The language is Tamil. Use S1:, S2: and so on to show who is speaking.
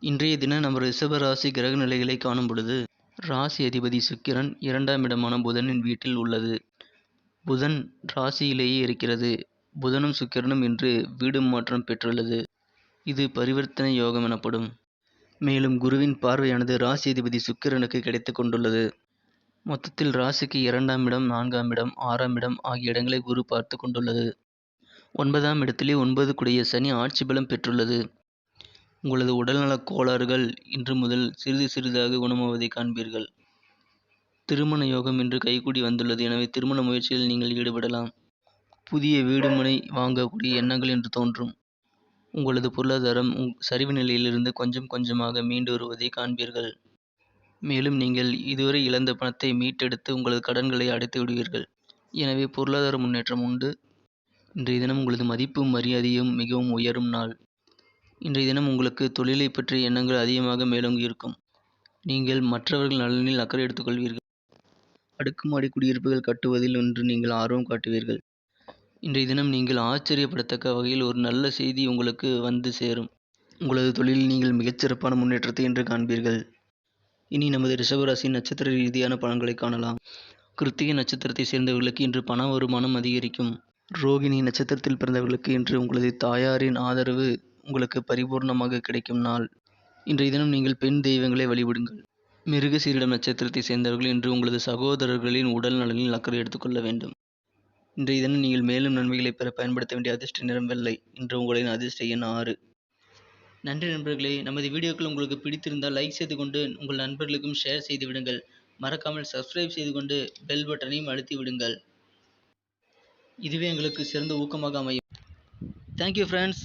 S1: இன்றைய தினம் நம்ம ரிஷபராசி கிரக நிலைகளை காணும் பொழுது ராசி அதிபதி சுக்கிரன் இரண்டாம் இடமான புதனின் வீட்டில் உள்ளது. புதன் ராசியிலேயே இருக்கிறது. புதனும் சுக்கிரனும் இன்று வீடு மாற்றம் பெற்றுள்ளது. இது பரிவர்த்தனை யோகம் எனப்படும். மேலும் குருவின் பார்வையானது ராசி அதிபதி சுக்கிரனுக்கு கிடைத்து கொண்டுள்ளது. மொத்தத்தில் ராசிக்கு இரண்டாம் இடம் நான்காம் இடம் ஆறாம் இடம் ஆகிய இடங்களை குரு பார்த்து கொண்டுள்ளது. ஒன்பதாம் இடத்திலே ஒன்பது குடைய சனி ஆட்சி பலம் பெற்றுள்ளது. உங்களது உடல்நலக் கோளாறுகள் இன்று முதல் சிறிது சிறிதாக குணமாவதை காண்பீர்கள். திருமண யோகம் இன்று கைகூடி வந்துள்ளது. எனவே திருமண முயற்சியில் நீங்கள் ஈடுபடலாம். புதிய வீடு மனை வாங்கக்கூடிய எண்ணங்கள் என்று தோன்றும். உங்களது பொருளாதாரம் உங் சரிவு நிலையிலிருந்து கொஞ்சம் கொஞ்சமாக மீண்டு வருவதை காண்பீர்கள். மேலும் நீங்கள் இதுவரை இழந்த பணத்தை மீட்டெடுத்து உங்களது கடன்களை அடைத்து விடுவீர்கள். எனவே பொருளாதார முன்னேற்றம் உண்டு. இன்றைய தினம் உங்களது மதிப்பும் மரியாதையும் மிகவும் உயரும் நாள். இன்றைய தினம் உங்களுக்கு தொழிலை பற்றிய எண்ணங்கள் அதிகமாக மேலோங்கி இருக்கும் நீங்கள் மற்றவர்கள் நலனில் அக்கறை எடுத்துக்கொள்வீர்கள். அடுக்குமாடி குடியிருப்புகள் கட்டுவதில் இன்று நீங்கள் ஆர்வம் காட்டுவீர்கள். இன்றைய தினம் நீங்கள் ஆச்சரியப்படத்தக்க வகையில் ஒரு நல்ல செய்தி உங்களுக்கு வந்து சேரும். உங்களது தொழிலில் நீங்கள் மிகச்சிறப்பான முன்னேற்றத்தை இன்று காண்பீர்கள். இனி நமது ரிஷபராசி நட்சத்திர ரீதியான பலன்களை காணலாம். கிருத்திகை நட்சத்திரத்தை சேர்ந்தவர்களுக்கு இன்று பண வருமானம் அதிகரிக்கும். ரோகிணி நட்சத்திரத்தில் பிறந்தவர்களுக்கு இன்று உங்களது தாயாரின் ஆதரவு உங்களுக்கு பரிபூர்ணமாக கிடைக்கும் நாள். இன்றைய தினம் நீங்கள் பெண் தெய்வங்களை வழிபடுங்கள். மிருகசீரிடம் நட்சத்திரத்தை சேர்ந்தவர்கள் இன்று உங்களது சகோதரர்களின் உடல் நலனில் அக்கறை எடுத்துக்கொள்ள வேண்டும். இன்றைய தினம் நீங்கள் மேலும் நன்மைகளை பெற பயன்படுத்த வேண்டிய அதிர்ஷ்ட நிறம் வெள்ளை. இன்று உங்களின் அதிர்ஷ்ட எண் ஆறு. நன்றி நண்பர்களே நமது வீடியோக்கள் உங்களுக்கு பிடித்திருந்தால் லைக் செய்து கொண்டு உங்கள் நண்பர்களுக்கும் ஷேர் செய்து விடுங்கள். மறக்காமல் சப்ஸ்கிரைப் செய்து கொண்டு பெல் பட்டனையும் அழுத்தி விடுங்கள். இதுவே எங்களுக்கு சிறந்த ஊக்கமாக அமையும். Thank you friends